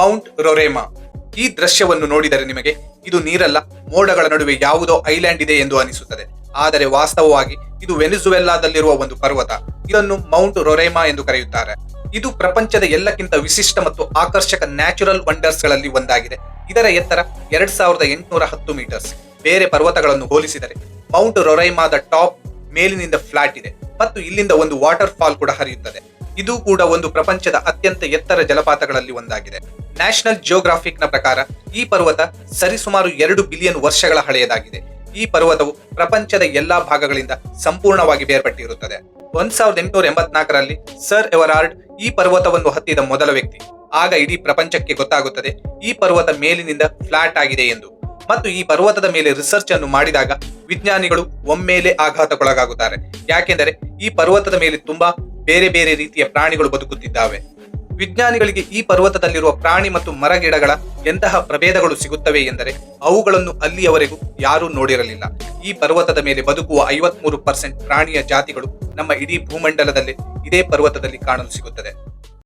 Mount ರೊರೇಮಾ. ಈ ದೃಶ್ಯವನ್ನು ನೋಡಿದರೆ ನಿಮಗೆ ಇದು ನೀರಲ್ಲ, ಮೋಡಗಳ ನಡುವೆ ಯಾವುದೋ ಐಲ್ಯಾಂಡ್ ಇದೆ ಎಂದು ಅನಿಸುತ್ತದೆ. ಆದರೆ ವಾಸ್ತವವಾಗಿ ಇದು ವೆನಿಜುವೆಲ್ಲಾದಲ್ಲಿರುವ ಒಂದು ಪರ್ವತ. ಇದನ್ನು ಮೌಂಟ್ ರೊರೇಮಾ ಎಂದು ಕರೆಯುತ್ತಾರೆ. ಇದು ಪ್ರಪಂಚದ ಎಲ್ಲಕ್ಕಿಂತ ವಿಶಿಷ್ಟ ಮತ್ತು ಆಕರ್ಷಕ ನ್ಯಾಚುರಲ್ ವಂಡರ್ಸ್ಗಳಲ್ಲಿ ಒಂದಾಗಿದೆ. ಇದರ ಎತ್ತರ ಎರಡ್ ಸಾವಿರದ ಎಂಟುನೂರ ಹತ್ತು ಮೀಟರ್ಸ್. ಬೇರೆ ಪರ್ವತಗಳನ್ನು ಹೋಲಿಸಿದರೆ ಮೌಂಟ್ ರೊರೈಮಾದ ಟಾಪ್ ಮೇಲಿನಿಂದ ಫ್ಲಾಟ್ ಇದೆ ಮತ್ತು ಇಲ್ಲಿಂದ ಒಂದು ವಾಟರ್ ಫಾಲ್ ಕೂಡ ಹರಿಯುತ್ತದೆ. ಇದು ಕೂಡ ಒಂದು ಪ್ರಪಂಚದ ಅತ್ಯಂತ ಎತ್ತರ ಜಲಪಾತಗಳಲ್ಲಿ ಒಂದಾಗಿದೆ. ನ್ಯಾಷನಲ್ ಜಿಯೋಗ್ರಾಫಿಕ್ನ ಪ್ರಕಾರ ಈ ಪರ್ವತ ಸರಿಸುಮಾರು ಎರಡು ಬಿಲಿಯನ್ ವರ್ಷಗಳ ಹಳೆಯದಾಗಿದೆ. ಈ ಪರ್ವತವು ಪ್ರಪಂಚದ ಎಲ್ಲಾ ಭಾಗಗಳಿಂದ ಸಂಪೂರ್ಣವಾಗಿ ಬೇರ್ಪಟ್ಟಿರುತ್ತದೆ. ಒಂದ್ ಸಾವಿರದ ಎಂಟುನೂರ ಎಂಬತ್ನಾಲ್ಕರಲ್ಲಿ ಸರ್ ಎವರಾರ್ಡ್ ಈ ಪರ್ವತವನ್ನು ಹತ್ತಿದ ಮೊದಲ ವ್ಯಕ್ತಿ. ಆಗ ಇಡೀ ಪ್ರಪಂಚಕ್ಕೆ ಗೊತ್ತಾಗುತ್ತದೆ ಈ ಪರ್ವತ ಮೇಲಿನಿಂದ ಫ್ಲಾಟ್ ಆಗಿದೆ ಎಂದು. ಮತ್ತು ಈ ಪರ್ವತದ ಮೇಲೆ ರಿಸರ್ಚ್ ಅನ್ನು ಮಾಡಿದಾಗ ವಿಜ್ಞಾನಿಗಳು ಒಮ್ಮೆಲೆ ಆಘಾತಕ್ಕೊಳಗಾಗುತ್ತಾರೆ. ಯಾಕೆಂದರೆ ಈ ಪರ್ವತದ ಮೇಲೆ ತುಂಬಾ ಬೇರೆ ಬೇರೆ ರೀತಿಯ ಪ್ರಾಣಿಗಳು ಬದುಕುತ್ತಿದ್ದಾವೆ. ವಿಜ್ಞಾನಿಗಳಿಗೆ ಈ ಪರ್ವತದಲ್ಲಿರುವ ಪ್ರಾಣಿ ಮತ್ತು ಮರಗಿಡಗಳ ಎಂತಹ ಪ್ರಭೇದಗಳು ಸಿಗುತ್ತವೆ ಎಂದರೆ ಅವುಗಳನ್ನು ಅಲ್ಲಿಯವರೆಗೂ ಯಾರೂ ನೋಡಿರಲಿಲ್ಲ. ಈ ಪರ್ವತದ ಮೇಲೆ ಬದುಕುವ ಐವತ್ಮೂರು ಪರ್ಸೆಂಟ್ ಪ್ರಾಣಿಯ ಜಾತಿಗಳು ನಮ್ಮ ಇಡೀ ಭೂಮಂಡಲದಲ್ಲಿ ಇದೇ ಪರ್ವತದಲ್ಲಿ ಕಾಣಲು ಸಿಗುತ್ತದೆ.